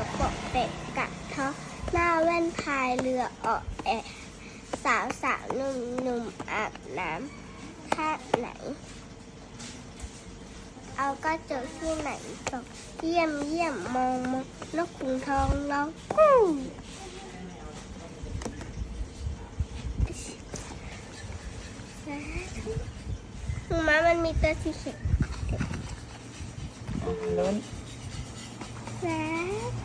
อปกเป็ดกัดเท้าหน้าแว่นพายเรือออกแอะสาวสาวหนุ่มหนุ่มอาบน้ำท่าไหน เอาก็เจอที่ไหนตกเยี่ยมเยี่ยมมองมองนกขุนทองร้องกู้สาธุหนูมามันมีตัวสีเขียวลุ้น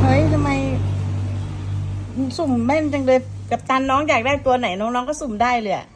เฮ้ยทำไม สุ่มแม่นจังเลย กับตันน้องอยากได้ตัวไหนน้องๆก็สุ่มได้เลยอะ